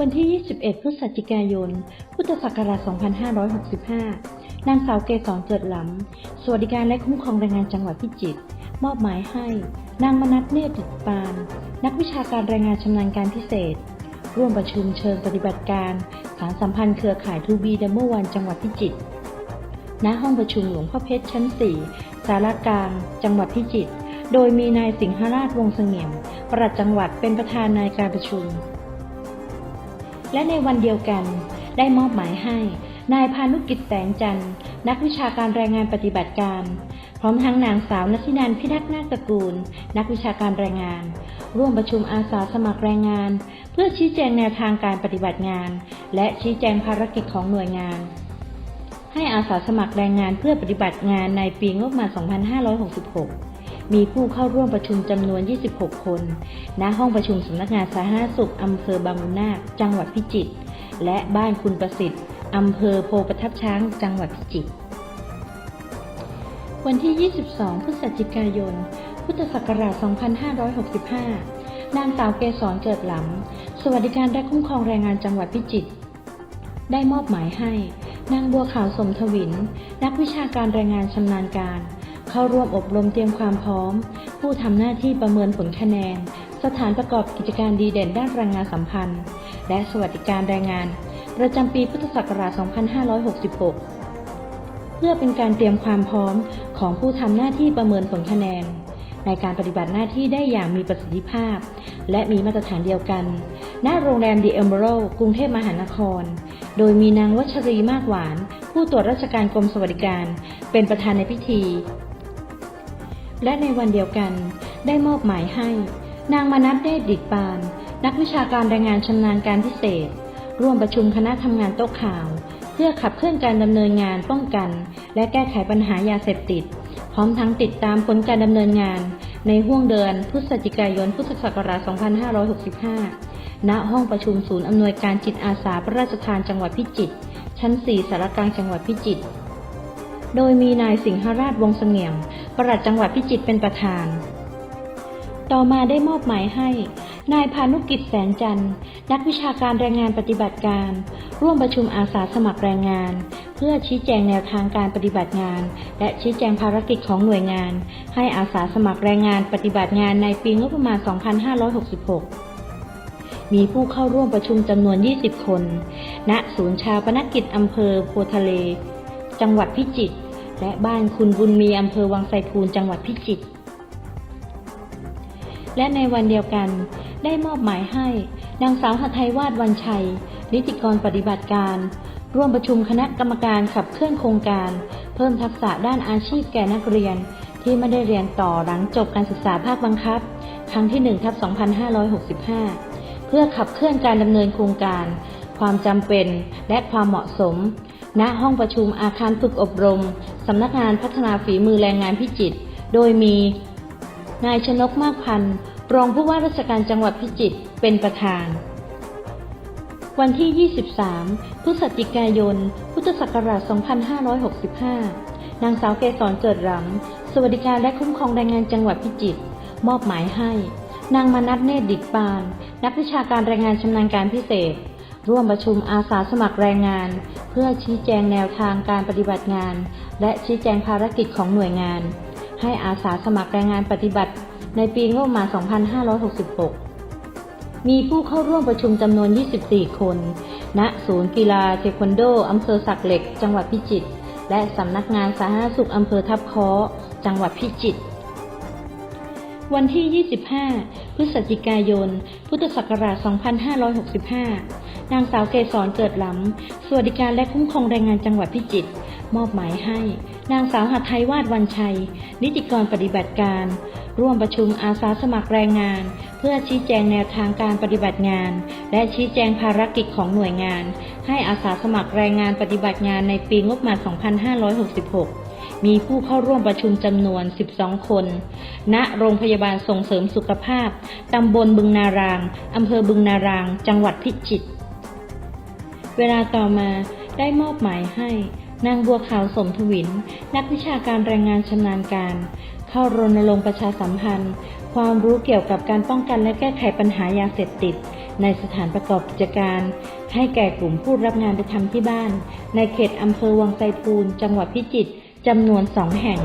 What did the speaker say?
วันที่ 21 พฤศจิกายน พุทธศักราช 2565 นางสาวเกษรเกิดหลำ สวัสดิการและคุ้มครองแรงงานจังหวัดพิจิตร มอบหมายให้ นางมนัทเนตรดิตปาน นักวิชาการแรงงานชำนาญการพิเศษ ร่วมประชุมเชิงปฏิบัติการสารสัมพันธ์เครือข่ายทูบีดัมเบิลวันจังหวัดพิจิตร ณ ห้องประชุมหลวงพ่อเพชรชั้น 4 สารกลาง จังหวัดพิจิตร โดยมีนายสิงหราชวงศ์เสงี่ยมปลัดจังหวัดเป็นประธานในการประชุม และในวันเดียวกัน ได้มอบหมายให้ นายพานุกิจแสงจันทร์ นักวิชาการแรงงานปฏิบัติการ พร้อมทั้งนางสาวนัชินันพิทักษ์นาคตระกูล นักวิชาการแรงงาน ร่วมประชุมอาสาสมัครแรงงาน เพื่อชี้แจงแนวทางการปฏิบัติงาน และชี้แจงภารกิจของหน่วยงาน ให้อาสาสมัครแรงงานเพื่อปฏิบัติงานในปีงบประมาณ 2566 มีผู้เข้าร่วมประชุมจำนวน 26 คน ณ ห้องประชุมสำนักงานสาธารณสุขอำเภอบางมุนาคจังหวัดพิจิตร และบ้านคุณประสิทธิ์อำเภอโพประทับช้าง จังหวัดพิจิตร วันที่ 22 พฤศจิกายน พุทธศักราช 2565 นางสาวเกษรเกิดหลำสวัสดิการและคุ้มครองแรงงานจังหวัดพิจิตร ได้มอบหมายให้ นางบัวขาวสมทวิน นักวิชาการแรงงานชำนาญการ เข้าร่วมอบรมเตรียมความพร้อม ผู้ทำหน้าที่ประเมินผลคะแนน สถานประกอบกิจการดีเด่นด้านแรงงานสัมพันธ์ และสวัสดิการแรงงาน ประจำปีพุทธศักราช 2566 เพื่อเป็นการเตรียมความพร้อมของผู้ทำหน้าที่ประเมินผลคะแนน ในการปฏิบัติหน้าที่ได้อย่างมีประสิทธิภาพ และมีมาตรฐานเดียวกัน ณ โรงแรมดีเอมเบโรกรุงเทพมหานคร โดยมีนางวัชรีมากหวาน ผู้ตรวจราชการกรมสวัสดิการ เป็นประธานในพิธี และในวันเดียวกัน ได้มอบหมายให้ นางมนัทเดชดิตปาน นักวิชาการแรงงานชำนาญการพิเศษ ร่วมประชุมคณะทำงานโต๊ะข่าว เพื่อขับเคลื่อนการดำเนินงานป้องกัน และแก้ไขปัญหายาเสพติด พร้อมทั้งติดตามผลการดำเนินงาน ในห่วงเดือนพฤศจิกายนพุทธศักราช 2565 ณ ห้องประชุมศูนย์อำนวยการจิตอาสาพระราชทานจังหวัดพิจิตร ชั้น 4 สารกลางจังหวัดพิจิตร โดยมีนายสิงหราชวงศ์เสงี่ยมปลัดจังหวัดพิจิตรเป็นประธาน ต่อมาได้มอบหมายให้ นายพานุกิจแสงจันทร์ นักวิชาการแรงงานปฏิบัติการ ร่วมประชุมอาสาสมัครแรงงาน เพื่อชี้แจงแนวทางการปฏิบัติงาน และชี้แจงภารกิจของหน่วยงาน ให้อาสาสมัครแรงงานปฏิบัติงานในปีงบประมาณ 2566มีผู้เข้าร่วมประชุมจำนวน 20 คน ณ ศูนย์ชาปนกิจอำเภอโพทะเล จังหวัดพิจิตร และบ้านคุณบุญมีอำเภอวังไซพูนจังหวัดพิจิตร และในวันเดียวกัน ได้มอบหมายให้ นางสาวหทัยวาดวันชัย นิติกรปฏิบัติการ ร่วมประชุมคณะกรรมการขับเคลื่อนโครงการ เพิ่มทักษะด้านอาชีพแก่นักเรียน ที่ไม่ได้เรียนต่อหลังจบการศึกษาภาคบังคับ ครั้งที่1ทับ2565 เพื่อขับเคลื่อนการดำเนินโครงการ ความจำเป็นและความเหมาะสม ณห้องประชุมอาคารฝึกอบรมสำนักงานพัฒนาฝีมือแรงงานพิจิตรโดยมีนายชนกมากพันธ์ รองผู้ว่าราชการจังหวัดพิจิตรเป็นประธาน วันที่ 23 พฤศจิกายน พุทธศักราช 2565 นางสาวเกษรเกิดรำสวัสดิการและคุ้มครองแรงงานจังหวัดพิจิตรมอบหมายให้ นางมนัทเนตรดิตปาน นักวิชาการแรงงานชำนาญการพิเศษ ร่วมประชุมอาสาสมัครแรงงาน เพื่อชี้แจงแนวทางการปฏิบัติงาน และชี้แจงภารกิจของหน่วยงาน ให้อาสาสมัครแรงงานปฏิบัติ ในปีงบประมาณ 2566 มีผู้เข้าร่วมประชุมจำนวน 24 คน ณ ศูนย์กีฬาเทควันโดอำเภอสักเหล็ก จังหวัดพิจิตร และสำนักงานสาธารณสุขอำเภอทับค้อจังหวัดพิจิตร วันที่ 25 พฤศจิกายน พุทธศักราช 2565 นางสาวเกษรเกิดหลำสวัสดิการและคุ้มครองแรงงานจังหวัดพิจิตร มอบหมายให้ นางสาวหัตไทยวาดวันชัย นิติกรปฏิบัติการ ร่วมประชุมอาสาสมัครแรงงาน เพื่อชี้แจงแนวทางการปฏิบัติงาน และชี้แจงภารกิจของหน่วยงาน ให้อาสาสมัครแรงงานปฏิบัติงานในปีงบประมาณ 2566มีผู้เข้าร่วมประชุมจำนวน 12 คน ณ โรงพยาบาลส่งเสริมสุขภาพ ตำบลบึงนาราง อำเภอบึงนาราง จังหวัดพิจิตร เวลาต่อมาได้มอบหมายให้ นางบัวขาวสมทวิน นักวิชาการแรงงานชำนาญการ เข้ารณรงค์ประชาสัมพันธ์ ความรู้เกี่ยวกับการป้องกันและแก้ไขปัญหายาเสพติด ในสถานประกอบกิจการ ให้แก่กลุ่มผู้รับงานไปทำที่บ้าน ในเขตอำเภอวังไซพูน จังหวัดพิจิตรจำนวนสองแห่ง